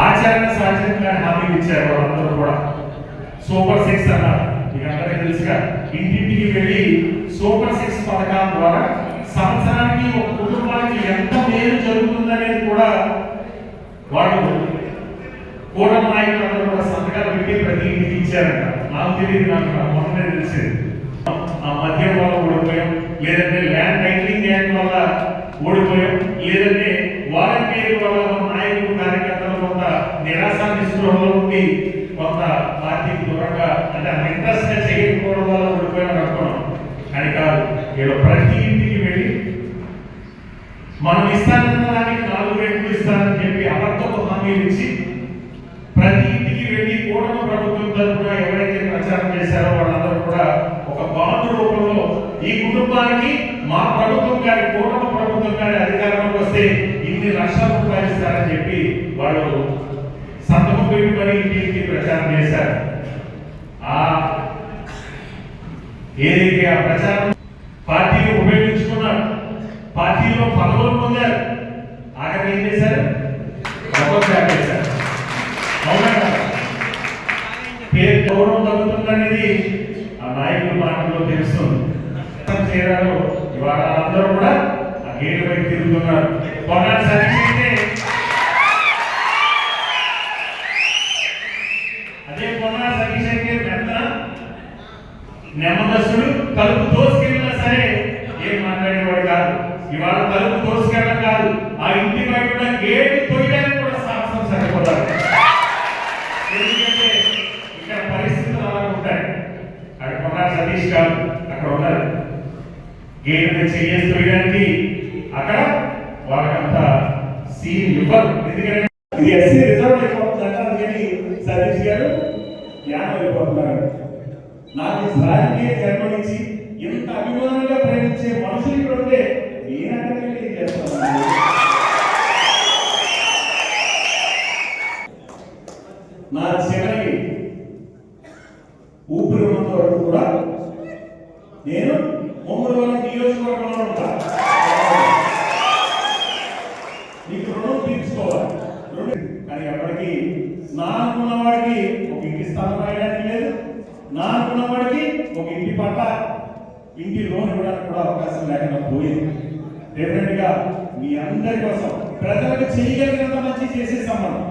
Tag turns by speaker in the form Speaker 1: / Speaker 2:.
Speaker 1: ఆచరణ సాచరణ హామీ ఇచ్చారు వాళ్ళందరూ కూడా. సూపర్ సిక్స్ అన్నారు మీకు అందరికీ తెలుసుగా. ఇంటింటికి వెళ్ళి సూపర్ సిక్స్ పథకం ద్వారా సంవత్సరానికి ఒక కుటుంబానికి ఎంత మేలు జరుగుతుందనేది కూడా వాళ్ళు కూటమి నాయకులందరూ కూడా సంతకాలు పెట్టి ప్రతి ఇంటికి ఇచ్చారంట. నాకు తెలియదు నాకు మొన్ననే తెలిసింది. ఆ మద్యం వల్ల ఓడిపోయాం లేదంటే ల్యాండ్ టైటిలింగ్ యాక్ట్ వల్ల ఓడిపోయాం లేదంటే వాలంటీర్ వల్ల నాయకులు కార్యక్రమం కొంత నిరాశ నిస్పృహలో ఉండి కొంత పార్టీకి దూరంగా అంటే అంత ఇంట్రెస్ట్గా చేయకపోవడం వల్ల ఓడిపోయాం అనుకున్నాం అని కాదు వీళ్ళు ప్రతి ఇంటికి వెళ్ళి మనం ఇస్తానన్న దానికి నాలుగు రెట్లు ఇస్తానని చెప్పి అబద్ధపు హామీలు ఇచ్చి ప్రతి ఇంటికి వెళ్ళి కూడమ ప్రభుత్వం తరఫున ఎవరైతే ప్రచారం చేశారో వాళ్ళందరూ కూడా ఒక బాండ్ రూపంలో ఈ కుటుంబానికి మా ప్రభుత్వం గారి కూటమి ప్రభుత్వం గారి అధికారంలోకి వస్తే ఇన్ని లక్షల రూపాయలు ఇస్తారని చెప్పి వాళ్ళు సంతకం పెట్టి మరి ఇంటికి ప్రచారం చేశారు. ఆ ఏదైతే ఆ ప్రచారం పార్టీని ఉపయోగించుకున్నారు పార్టీలో పదవులు పొందారు ఆఖరికి ఏం చేశారు? డబ్బులు చేశారు. అవునా? పేరు గౌరవం తగ్గుతుందనేది ఆ నాయకుల మాటల్లో తెలుస్తుంది ఎంత ఇవాళ అందరూ కూడా ఆ గేటు వైపు తిరుగుతున్నారు. కొన్నాళ్ళు సతీష్ నెమ్మదస్తుడు తలుపు తోసుకెళ్ళినా సరే ఏం మాట్లాడేవాడు కాదు. ఇవాళ తలుపు తోసుకెళ్ళడం కాదు. ఆ ఇంటి బయట ఉన్న గేటు తొయ్యడానికి కూడా సాహసం సరిపోతారు. ఎందుకంటే ఇక్కడ పరిస్థితులు అలా ఉంటాయి. అక్కడ ఉన్నారు సతీష్ గారు అక్కడ ఉన్నారు. గేట్ మీద చేసి తొయ్యడానికి అక్కడ వాళ్ళకంత సీన్ ఇవ్వరు. ఎందుకంటే ఇది ఎస్సీ రిజర్వ్ అయిపోతుందంట అందుకని సతీష్ గారు జ్ఞానం అయిపోతున్నారు. నాకు రాజకీయ జన్మనిచ్చి ఇంత అభిమానంగా ప్రేమించే మనుషులు ఇక్కడ ఉంటే నేను ఏం చేస్తాను? నా చివరి ఊపిరి ఉన్నంత వరకు కూడా నేను ముమ్మడి వల్ల నియోజకవర్గంలో ఉంటా. నీకు రుణం తీర్చుకోవాలి. రుణం కానీ ఎప్పటికీ నా అనుకున్న వాడికి ఒక ఇంటి స్థానం నా అనుకున్న వాడికి ఒక ఇంటి పట్ట ఇంటి లోన్ ఇవ్వడానికి కూడా అవకాశం లేకుండా పోయింది. డెఫినెట్గా మీ అందరి కోసం ప్రజలకు చేయగలిగినంత మంచి చేసే సంబంధం.